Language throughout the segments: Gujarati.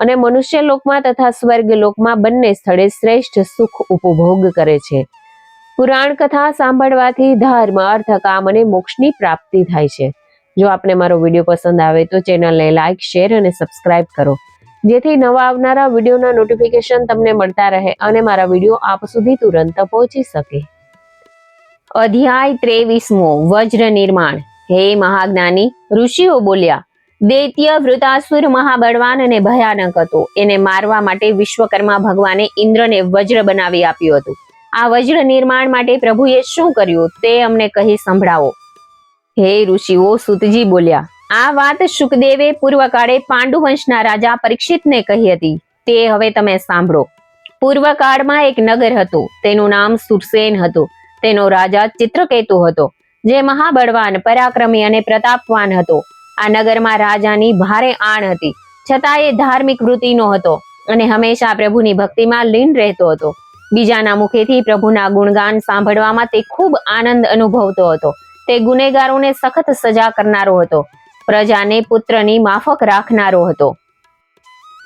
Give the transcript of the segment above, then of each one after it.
અને મનુષ્ય લોકમાં તથા સ્વર્ગ લોકમાં બંને સ્થળે શ્રેષ્ઠ સુખ ઉપભોગ કરે છે. પુરાણ કથા સાંભળવાથી ધર્મ અર્થ કામ અને મોક્ષની પ્રાપ્તિ થાય છે. જો આપને મારો વીડિયો પસંદ આવે તો ચેનલને લાઇક શેર અને સબસ્ક્રાઇબ કરો. જેથી નવા આવનારા વિડીયોના નોટિફિકેશન તમને મળતા રહે અને મારા વીડિયો આપ સુધી તુરંત પહોંચી શકે. અધ્યાય ત્રેવીસમો, વજ્ર નિર્માણ. હે મહાજ્ઞાની, ઋષિઓ બોલ્યા દૈત્ય વૃતાસુર મહાબળવાન અને ભયાનક હતો. એને મારવા માટે વિશ્વકર્મા ભગવાને ઇન્દ્રને વજ્ર બનાવી આપ્યું હતું. આ વજ્ર નિર્માણ માટે પ્રભુએ શું કર્યું તે અમને કહી સંભળાવો. હે ઋષિઓ, સુતજી બોલ્યા, આ વાત શુકદેવે પૂર્વકાળે પાંડુ વંશના રાજા પરીક્ષિતને કહી હતી. તે હવે તમે સાંભળો. પૂર્વકાળમાં એક નગર હતું. તેનું નામ સુરસેન હતું. તેનો રાજા ચિત્રકેતુ હતો, જે મહાબળવાન, પરાક્રમી અને પ્રતાપવાન હતો. આ નગરમાં રાજાની ભારે આણ હતી. છતાં એ ધાર્મિક વૃત્તિનો હતો અને હંમેશા પ્રભુની ભક્તિમાં લીન રહેતો હતો. બીજાના મુખેથી પ્રભુના ગુણગાન સાંભળવામાં તે ખૂબ આનંદ અનુભવતો હતો. તે ગુનેગારોને સખત સજા કરનારો હતો. પ્રજાને પુત્રની માફક રાખનારો હતો.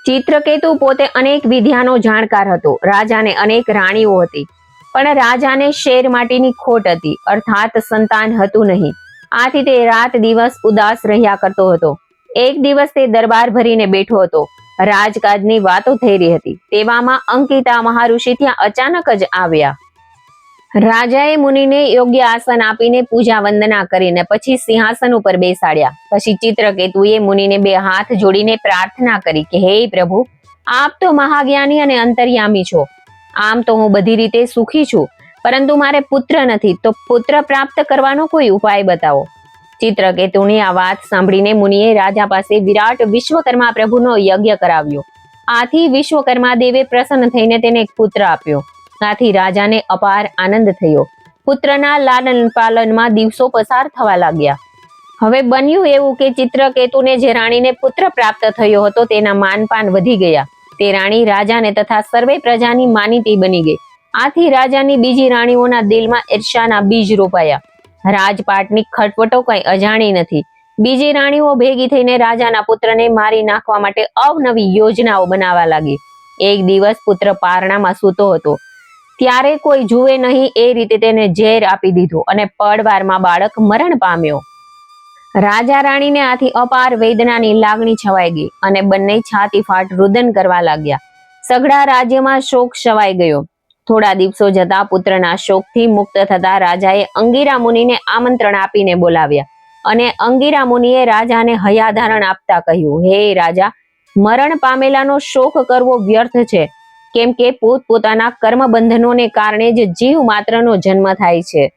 ચિત્રકેતુ પોતે અનેક વિદ્યાનો જાણકાર હતો. રાજાને અનેક રાણીઓ હતી. પણ રાજાને શેર માટેની ખોટ હતી. અર્થાત સંતાન હતું નહીં. આથી તે રાત દિવસ ઉદાસ રહ્યા કરતો હતો. એક દિવસ તે દરબાર ભરીને બેઠો હતો. રાજકાજની વાતો થઈ રહી હતી. તેવામાં અંકિતા મહાઋષિ ત્યાં અચાનક જ આવ્યા. રાજાએ મુનિને યોગ્ય આસન આપીને પૂજા વંદના કરીને પછી સિંહાસન ઉપર બેસાડ્યા. પછી ચિત્રકેતુએ મુનિને બે હાથ જોડીને પ્રાર્થના કરી કે, હે પ્રભુ, આપ તો મહાજ્ઞાની અને અંતર્યામી છો. આમ તો હું બધી રીતે સુખી છું. પરંતુ મારે પુત્ર નથી, તો પુત્ર પ્રાપ્ત કરવાનો કોઈ ઉપાય બતાવો? ચિત્રકેતુની આ વાત સાંભળીને મુનિએ રાજા પાસે વિરાટ વિશ્વકર્મા પ્રભુનો યજ્ઞ કરાવ્યો. આથી વિશ્વકર્મા દેવે પ્રસન્ન થઈને તેને એક પુત્ર આપ્યો. આથી રાજાને અપાર આનંદ થયો. પુત્રના લાલન પાલનમાં દિવસો પસાર થવા લાગ્યા. હવે બન્યું એવું કે ચિત્રકેતુને જે રાણીને પુત્ર પ્રાપ્ત થયો હતો તેના માનપાન વધી ગયા. તે રાણી રાજાને તથા સર્વે પ્રજાની માનીતી બની ગઈ. આથી રાજાની બીજી રાણીઓના દિલમાં ઈર્ષાના બીજ રોપાયા. રાજપાટની ખટપટો કઈ અજાણી નથી. બીજી રાણીઓ ભેગી થઈને રાજાના પુત્રને મારી નાખવા માટે અવનવી યોજનાઓ બનાવવા લાગી. એક દિવસ પુત્ર પારણામાં સૂતો હતો. ત્યારે કોઈ જુએ નહીં એ રીતે તેને ઝેર આપી દીધું અને પડવારમાં બાળક મરણ પામ્યો. રાજા રાણીને આથી અપાર વેદનાની લાગણી છવાઈ ગઈ અને બંને છાતી ફાટ રુદન કરવા લાગ્યા. સઘળા રાજ્યમાં શોક છવાઈ ગયો. થોડા દિવસો જતા પુત્રના શોકથી મુક્ત થતા રાજાએ અંગીરા મુનિને આમંત્રણ આપીને બોલાવ્યા અને અંગીરા મુનિએ રાજાને હયાધારણ આપતા કહ્યું, હે રાજા, મરણ પામેલાનો શોક કરવો વ્યર્થ છે, કેમ કે પોત પોતાના કર્મ કારણે જ જીવ માત્રનો જન્મ થાય છે.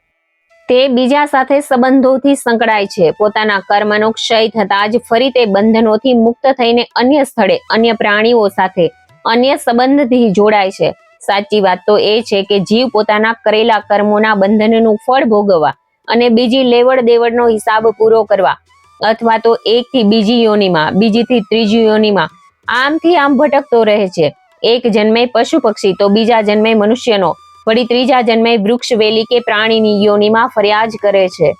તે બીજા સાથે સંબંધોથી સંકળાય છે. પોતાના કર્મનો ક્ષય થતા જ ફરી તે બંધનોથી મુક્ત થઈને અન્ય સ્થળે અન્ય પ્રાણીઓ સાથે અન્ય સંબંધથી જોડાય છે. સાચી વાત તો એ છે કે જીવ પોતાના કરેલા કર્મોના બંધનનું ફળ ભોગવવા અને બીજી લેવડ દેવડનો હિસાબ પૂરો કરવા અથવા તો એકથી બીજી યોનીમાં, બીજીથી ત્રીજી યોનિમાં. આમથી આમ ભટકતો રહે છે. એક જન્મે પશુ પક્ષી તો બીજા જન્મે મનુષ્યનો, વળી ત્રીજા જન્મે વૃક્ષ, વેલી કે પ્રાણીની યોનિમાં ફરિયાજ કરે છે.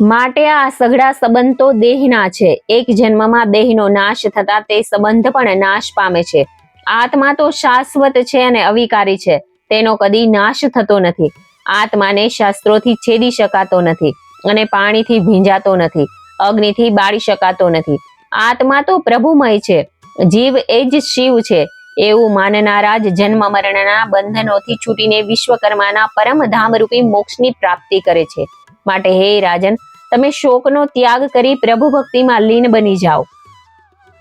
માટે આ સઘળા સંબંધ તો દેહના છે. એક જન્મમાં દેહનો નાશ થતા તે સંબંધ પણ નાશ પામે છે. આત્મા તો શાશ્વત છે અને અવિકારી છે. તેનો કદી નાશ થતો નથી. આત્માને શાસ્ત્રોથી છેદી શકાતો નથી અને પાણીથી ભીંજાતો નથી. અગ્નિથી બાળી શકાતો નથી. આત્મા તો પ્રભુમય છે. જીવ એ જ શિવ છે. એવું માનનારા જ જન્મ મરણના બંધનોથી છૂટીને વિશ્વકર્માના પરમધામ રૂપી મોક્ષની પ્રાપ્તિ કરે છે. માટે હે રાજન, તમે શોકનો ત્યાગ કરી પ્રભુ ભક્તિમાં લીન બની જાઓ.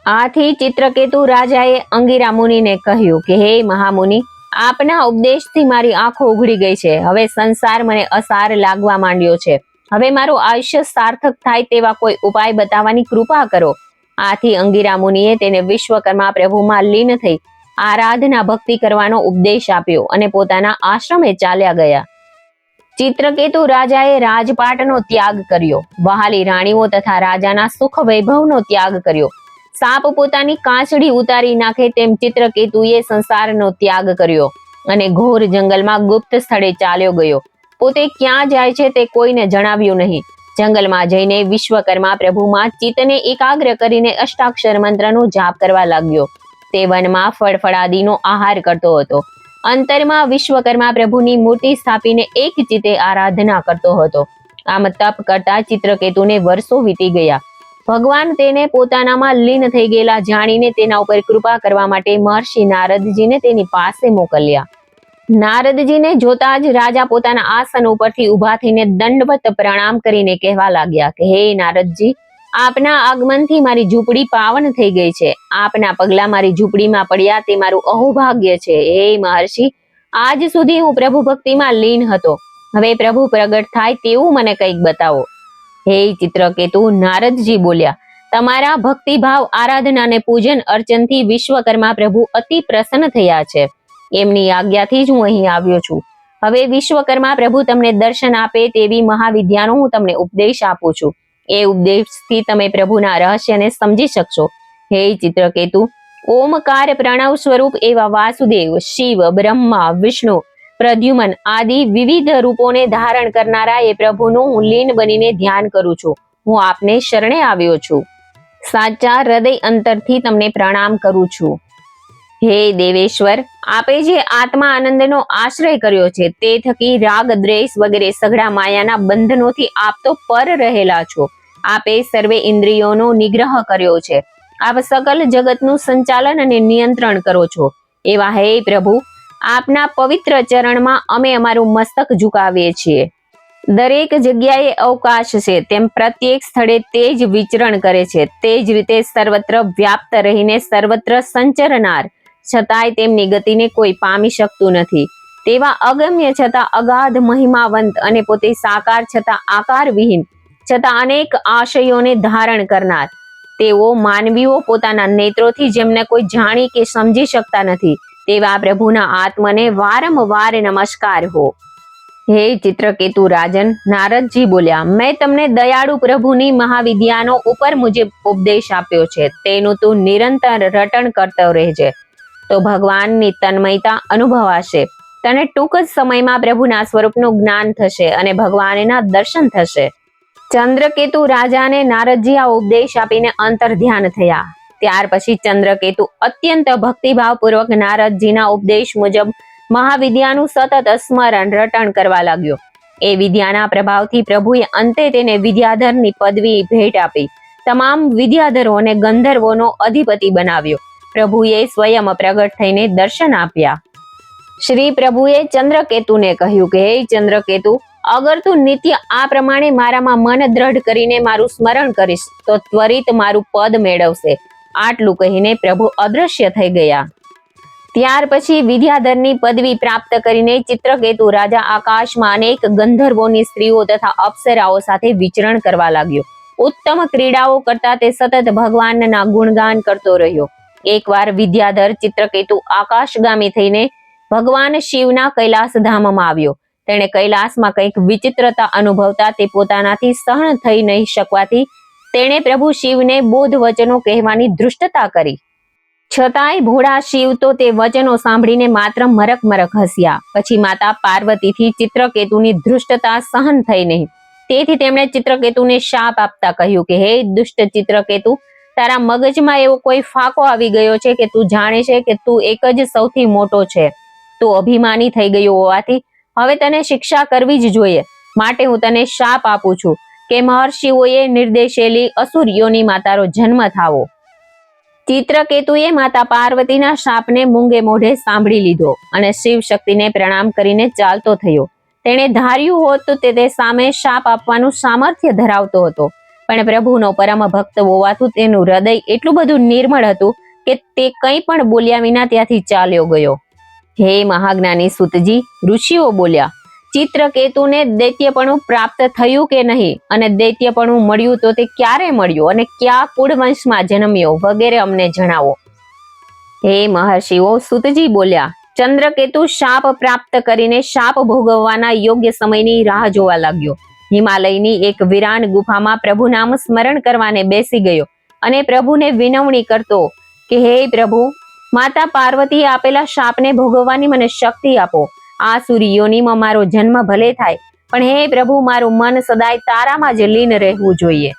આથી ચિત્રકેતુ રાજાએ અંગીરા મુનિને કહ્યું કે, હે મહામુનિ, આપના ઉપદેશથી મારી આંખો ઉઘડી ગઈ છે. હવે સંસાર મને અસાર લાગવા માંડ્યો છે. હવે મારું આયુષ્ય સાર્થક થાય તેવા કોઈ ઉપાય બતાવવાની કૃપા કરો. આથી અંગીરા મુનિએ તેને વિશ્વકર્મા પ્રભુમાં લીન થઈ આરાધના ભક્તિ કરવાનો ઉપદેશ આપ્યો અને પોતાના આશ્રમે ચાલ્યા ગયા. ચિત્રકેતુ રાજાએ રાજપાટનો ત્યાગ કર્યો. વહાલી રાણીઓ તથા રાજાના સુખ વૈભવનો ત્યાગ કર્યો. સાપ પોતાની કાંચડી ઉતારી નાખે તેમ ચિત્રકેતુએ સંસારનો ત્યાગ કર્યો અને ઘોર જંગલમાં ગુપ્ત સ્થળે ચાલ્યો ગયો. પોતે ક્યાં જાય છે તે કોઈને જણાવ્યું નહીં. જંગલમાં જઈને વિશ્વકર્મા પ્રભુમાં ચિત્તને એકાગ્ર કરીને અષ્ટાક્ષર મંત્રનો જાપ કરવા લાગ્યો. તે વનમાં ફળફળાદીનો આહાર કરતો હતો. અંતરમાં વિશ્વકર્મા પ્રભુની મૂર્તિ સ્થાપીને એક ચિત્તે આરાધના કરતો હતો. આમ તપ કરતા ચિત્રકેતુને વર્ષો વીતી ગયા. ભગવાન તેને પોતાનામાં લીન થઈ ગયેલા જાણીને તેના ઉપર કૃપા કરવા માટે મહર્ષિ નારદજીને તેની પાસે મોકલ્યા. નારદજીને જોતા જ રાજા પોતાના આસન ઉપરથી ઊભા થઈને દંડવત પ્રણામ કરીને કહેવા લાગ્યા કે, હે નારદજી, આપના આગમનથી મારી ઝૂંપડી પાવન થઈ ગઈ છે. આપના પગલા મારી ઝૂંપડીમાં પડ્યા તે મારું અહોભાગ્ય છે. હે મહર્ષિ, આજ સુધી હું પ્રભુ ભક્તિમાં લીન હતો. હવે પ્રભુ પ્રગટ થાય તેવું મને કંઈક બતાવો. હે ચિત્રકેતુ નારદજી બોલ્યા, તમારા ભક્તિભાવ, આરાધના અને પૂજન અર્ચનથી વિશ્વકર્મા પ્રભુ અતિ પ્રસન્ન થયા છે. એમની આજ્ઞાથી જ હું અહીં આવ્યો છું. હવે વિશ્વકર્મા પ્રભુ તમને દર્શન આપે તેવી મહાવિદ્યાનો હું તમને ઉપદેશ આપું છું. એ ઉપદેશથી તમે પ્રભુના રહસ્યને સમજી શકશો. હે ચિત્રકેતુ ઓમકાર પ્રણવ સ્વરૂપ એવા વાસુદેવ, શિવ, બ્રહ્મા, વિષ્ણુ પ્રદ્યુમન આદિ વિવિધ રૂપોને ધારણ કરનારા એ પ્રભુનું હું લીન બનીને ધ્યાન કરું છું. હું આપને શરણે આવ્યો છું. સાચા હૃદય અંતરથી તમને પ્રણામ કરું છું. હે દેવેશ્વર, આપે જે આત્મા આનંદનો આશ્રય કર્યો છે, તે થકી રાગ, દ્વેષ વગેરે સઘળા માયાના બંધનોથી આપ તો પર રહેલા છો. આપે સર્વે ઇન્દ્રિયોનો નિગ્રહ કર્યો છે. આપ સકલ જગતનું સંચાલન અને નિયંત્રણ કરો છો. એવા હે પ્રભુ આપના પવિત્ર ચરણમાં અમે અમારું મસ્તક ઝુકાવીએ છીએ. દરેક જગ્યાએ અવકાશ છે, તેમ પ્રત્યેક સ્થળે તે જ વિચરણ કરે છે. તે જ રીતે સર્વત્ર વ્યાપ્ત રહીને સર્વત્ર સંચરનાર, છતાંય તેમની ગતિને કોઈ પામી શકતું નથી. તેવા અગમ્ય છતાં અગાધ મહિમાવંત અને પોતે સાકાર છતાં આકારવિહીન, છતાં અનેક આશયોને ધારણ કરનાર. તેઓ માનવીઓ પોતાના નેત્રોથી જેમને કોઈ જાણી કે સમજી શકતા નથી. તેવા પ્રભુના આત્મને વારંવાર નમસ્કાર હો. હે ચિત્રકેતુ રાજન, નારદજી બોલ્યા, મેં તમને દયાળુ પ્રભુની મહાવિદ્યાનો ઉપર મુજબ ઉપદેશ આપ્યો છે. તેનું તું નિરંતર રટણ કરતો રહેજે. તો ભગવાનની તન્મયતા અનુભવાશે. તને ટૂંક જ સમયમાં પ્રભુના સ્વરૂપનું જ્ઞાન થશે અને ભગવાનના દર્શન થશે. ચંદ્રકેતુ રાજાને નારદજી આ ઉપદેશ આપીને અંતર ધ્યાન થયા. ત્યાર પછી ચંદ્રકેતુ અત્યંત ભક્તિભાવપૂર્વક નારદજીના ઉપદેશ મુજબ મહાવિદ્યાનું સતત સ્મરણ, રટણ કરવા લાગ્યો. એ વિદ્યાના પ્રભાવથી પ્રભુએ અંતે તેને વિદ્યાધરની પદવી ભેટ આપી. તમામ વિદ્યાધરોને ગંધર્વોનો અધિપતિ બનાવ્યો. પ્રભુએ સ્વયં પ્રગટ થઈને દર્શન આપ્યા. શ્રી પ્રભુએ ચંદ્રકેતુને કહ્યું કે, હે ચંદ્રકેતુ, અગર તું નિત્ય આ પ્રમાણે મારામાં મન દ્રઢ કરીને મારું સ્મરણ કરીશ, તો ત્વરિત મારું પદ મેળવશે. આટલું કહીને પ્રભુ અદૃશ્ય થઈ ગયા. ત્યાર પછી વિદ્યાધરની પદવી પ્રાપ્ત કરીને ચિત્રકેતુ રાજા આકાશમાં અનેક ગંધર્વોની સ્ત્રીઓ તથા અપ્સરાઓ સાથે વિચરણ કરવા લાગ્યો. ઉત્તમ ક્રીડાઓ કરતા તે સતત ભગવાનના ગુણગાન કરતો રહ્યો. એકવાર વિદ્યાધર ચિત્રકેતુ આકાશગામી થઈને ભગવાન શિવના કૈલાસ ધામમાં આવ્યો. તેણે કૈલાસમાં કંઈક વિચિત્રતા અનુભવતા તે પોતાનાથી સહન થઈ નહીં શકવાથી તેણે પ્રભુ શિવને બોધ વચનો કહેવાની ધૃષ્ટતા કરી. છતાંય ભોળા શિવ તો તે વચનો સાંભળીને માત્ર મરક મરક હસ્યા. પછી માતા પાર્વતીથી ચિત્રકેતુની ધૃષ્ટતા સહન થઈ નહીં. તેથી તેમણે ચિત્રકેતુને શાપ આપતા કહ્યું કે, હે દુષ્ટ ચિત્રકેતુ, તારા મગજમાં એવો કોઈ ફાકો આવી ગયો છે કે તું જાણે છે કે તું એક જ સૌથી મોટો છે. તું અભિમાની થઈ ગયો હોવાથી હવે તને શિક્ષા કરવી જ જોઈએ. માટે હું તને શાપ આપું છું. કે મહર્ષિઓએ નિર્દેશેલી અસુરીઓની માતાનો જન્મ થાવો. ચિત્રકેતુએ માતા પાર્વતીના શાપને મૂંગે મોઢે સાંભળી લીધો અને શિવ શક્તિને પ્રણામ કરીને ચાલતો થયો. તેણે ધાર્યું હોત તો તે સામે શાપ આપવાનું સામર્થ્ય ધરાવતો હતો. પણ પ્રભુનો પરમ ભક્ત હોવાથી તેનું હૃદય એટલું બધું નિર્મળ હતું કે તે કંઈ પણ બોલ્યા વિના ત્યાંથી ચાલ્યો ગયો. હે મહાજ્ઞાની સુતજી, ઋષિઓ બોલ્યા ચિત્રકેતુને દૈત્યપણું પ્રાપ્ત થયું કે નહીં? અને દૈત્યપણું મળ્યું તો તે ક્યારે મળ્યું? અને ક્યાં કુળવંશમાં જન્મ્યો? વગેરે અમને જણાવો. હે મહર્ષિઓ, સુતજી બોલ્યા, ચંદ્રકેતુ શાપ પ્રાપ્ત કરીને શાપ ભોગવવાના યોગ્ય સમયની રાહ જોવા લાગ્યો. હિમાલયની એક વિરાન ગુફામાં પ્રભુ નામ સ્મરણ કરવાને બેસી ગયો અને પ્રભુને વિનવણી કરતો કે, હે પ્રભુ, માતા પાર્વતીએ આપેલા શાપને ભોગવવાની મને શક્તિ આપો. આ સૂર્યોનીમાં મારો જન્મ ભલે થાય, પણ હે પ્રભુ, મારું મન સદાય તારામાં જ લીન રહેવું જોઈએ.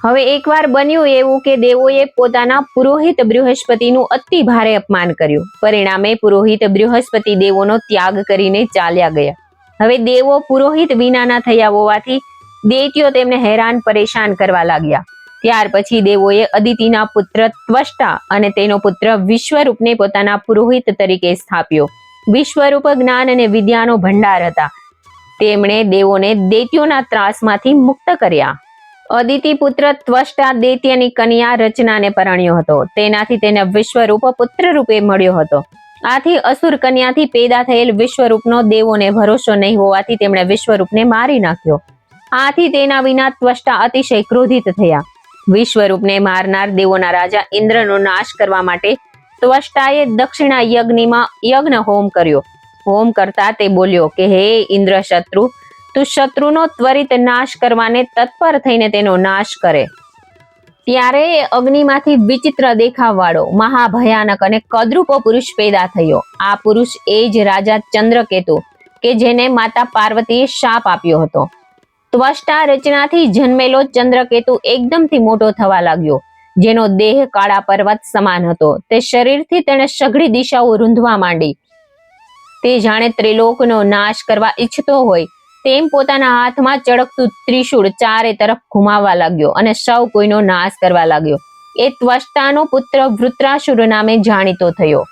હવે એકવાર બન્યું એવું કે દેવોએ પોતાના પુરોહિત બૃહસ્પતિનું અતિ ભારે અપમાન કર્યું. પરિણામે પુરોહિત બૃહસ્પતિ દેવોનો ત્યાગ કરીને ચાલ્યા ગયા. હવે દેવો પુરોહિત વિનાના થયા હોવાથી દેતીઓ તેમને હેરાન પરેશાન કરવા લાગ્યા. ત્યાર પછી દેવોએ અદિતિના પુત્ર ત્વષ્ટા અને તેનો પુત્ર વિશ્વરૂપને પોતાના પુરોહિત તરીકે સ્થાપ્યો. વિશ્વરૂપ જ્ઞાન અને વિદ્યાનો ભંડાર હતા. તેમણે દેવોને દૈત્યોના ત્રાસમાંથી મુક્ત કર્યા. અદિતિ પુત્ર ત્વષ્ટા દૈત્યની કન્યા રચનાને પરણ્યો હતો. તેનાથી તેને વિશ્વરૂપ પુત્ર રૂપે મળ્યો હતો. આથી અસુર કન્યાથી પેદા થયેલ વિશ્વરૂપનો દેવોને ભરોસો નહીં હોવાથી તેમણે વિશ્વરૂપને મારી નાખ્યો. આથી તેના વિના ત્વષ્ટા અતિશય ક્રોધિત થયા. વિશ્વરૂપને મારનાર દેવોના રાજા ઇન્દ્રનો નાશ કરવા માટે ત્વષ્ટાએ દક્ષિણા યજ્ઞમાં યજ્ઞ હોમ કર્યો. હોમ કરતા તે બોલ્યો કે, હે ઇન્દ્ર શત્રુ, તું શત્રુનો ત્વરિત નાશ કરવાને તત્પર થઈને તેનો નાશ કરે. ત્યારે અગ્નિમાંથી વિચિત્ર દેખાવવાળો, મહાભયાનક અને કદરૂપો પુરુષ પેદા થયો. આ પુરુષ એ જ રાજા ચંદ્રકેતુ, કે જેને માતા પાર્વતીએ શાપ આપ્યો હતો. ત્વષ્ટા રચનાથી જન્મેલો ચંદ્રકેતુ એકદમથી મોટો થવા લાગ્યો. જેનો દેહ કાળા પર્વત સમાન હતો. તે શરીરથી તેણે સઘળી દિશાઓ રૂંધવા માંડી. તે જાણે ત્રિલોકનો નાશ કરવા ઈચ્છતો હોય, તેમ પોતાના હાથમાં ચળકતું ત્રિશુળ ચારે તરફ ઘુમાવવા લાગ્યો અને સૌ કોઈનો નાશ કરવા લાગ્યો. એ ત્વષ્ટાનો પુત્ર વૃત્રાસુર નામે જાણીતો થયો.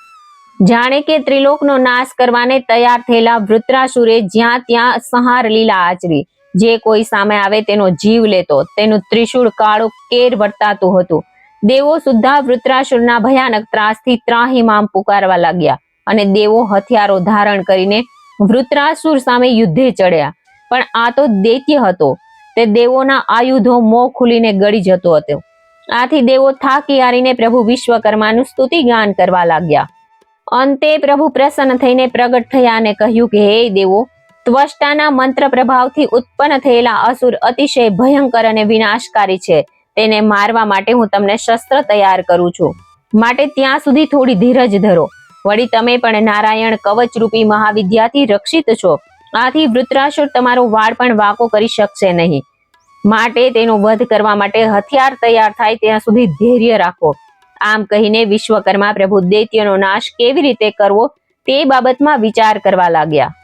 જાણે કે ત્રિલોકનો નાશ કરવાને તૈયાર થયેલા વૃત્રાસુરે જ્યાં ત્યાં સંહાર લીલા આચરી. જે કોઈ સામે આવે તેનો જીવ લેતો, તેનું ત્રિશૂળ કાળું કેર વર્તાતું હતું. દેવો સુદ્ધા વૃત્રાસુરના ભયાનક ત્રાસથી ત્રાહીમામ પુકારવા લાગ્યા અને દેવો હથિયારો ધારણ કરીને વૃત્રાસુર સામે યુદ્ધે ચડ્યા. પણ આ તો દૈત્ય હતો. તે દેવોના આયુધો મોં ખુલીને ગળી જતો હતો. આથી દેવો થાકી હારીને પ્રભુ વિશ્વકર્માનું સ્તુતિ ગાન કરવા લાગ્યા. અંતે પ્રભુ પ્રસન્ન થઈને પ્રગટ થયા અને કહ્યું કે, હે દેવો, ત્વષ્ટાના મંત્ર પ્રભાવથી ઉત્પન્ન થયેલા અસુર અતિશય ભયંકર અને વિનાશકારી છે. તેને મારવા માટે હું તમને શસ્ત્ર તૈયાર કરું છું. માટે ત્યાં સુધી થોડી ધીરજ ધરો. વળી તમે પણ નારાયણ કવચ રૂપી મહાવિદ્યાથી રક્ષિત છો. આથી વૃત્રાસુર તમારો વાળ પણ વાંકો કરી શકશે નહીં. માટે તેનો વધ કરવા માટે હથિયાર તૈયાર થાય ત્યાં સુધી ધૈર્ય રાખો. આમ કહીને વિશ્વકર્મા પ્રભુ દૈત્યનો નાશ કેવી રીતે કરવો તે બાબતમાં વિચાર કરવા લાગ્યા.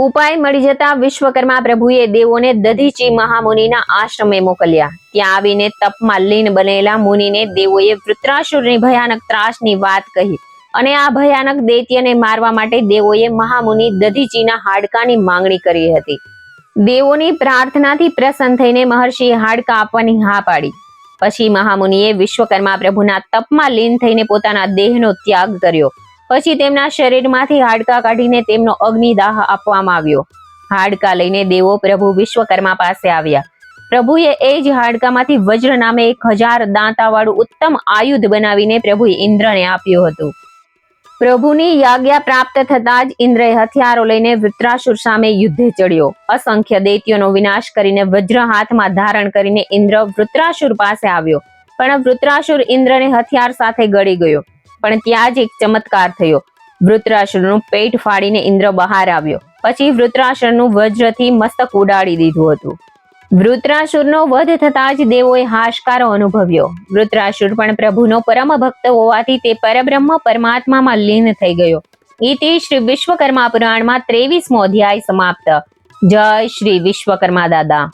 ઉપાય મળી જતા વિશ્વકર્મા પ્રભુએ દેવોને દધીચી મહામુનિના આશ્રમે મોકલ્યા. ત્યાં આવીને તપમાં લીન બનેલા મુનિને દેવોએ વૃત્રાસુરની ભયાનક ત્રાસની વાત કહી અને આ ભયાનક દૈત્યને મારવા માટે દેવોએ મહામુનિ દધીચીના હાડકાની માંગણી કરી હતી. દેવોની પ્રાર્થનાથી પ્રસન્ન થઈને મહર્ષિએ હાડકા આપવાની હા પાડી. પછી મહામુનિએ વિશ્વકર્મા પ્રભુના તપમાં લીન થઈને પોતાના દેહનો ત્યાગ કર્યો. પછી તેમના શરીરમાંથી હાડકા કાઢીને તેમનો અગ્નિદાહ આપવામાં આવ્યો. હાડકા લઈને દેવો પ્રભુ વિશ્વકર્મા પાસે આવ્યા. પ્રભુએ એ જ હાડકામાંથી વજ્ર નામે એક હજાર દાંતાવાળું ઉત્તમ આયુધ બનાવીને પ્રભુએ ઇન્દ્રને આપ્યું હતું. પ્રભુની યાજ્ઞા પ્રાપ્ત થતા જ ઇન્દ્રએ હથિયારો લઈને વૃત્રાસુર સામે યુદ્ધે ચડ્યો. અસંખ્ય દૈત્યોનો વિનાશ કરીને વજ્ર હાથમાં ધારણ કરીને ઇન્દ્ર વૃત્રાસુર પાસે આવ્યો. પણ વૃત્રાસુર ઇન્દ્રને હથિયાર સાથે ગળી ગયો. પણ ત્યાં જ એક ચમત્કાર થયો. વૃત્રાસુરનું પેટ ફાડીને ઇન્દ્ર બહાર આવ્યો. પછી વૃત્રાસુરનું વજ્રથી મસ્તક ઉડાડી દીધું હતું. વૃત્રાસુરનો વધ થતા જ દેવોએ હાશકારો અનુભવ્યો. વૃત્રાસુર પણ પ્રભુનો પરમ ભક્ત હોવાથી તે પરબ્રહ્મ પરમાત્મામાં લીન થઈ ગયો. ઇતિ શ્રી વિશ્વકર્મા પુરાણમાં ત્રેવીસમો અધ્યાય સમાપ્ત. જય શ્રી વિશ્વકર્મા દાદા.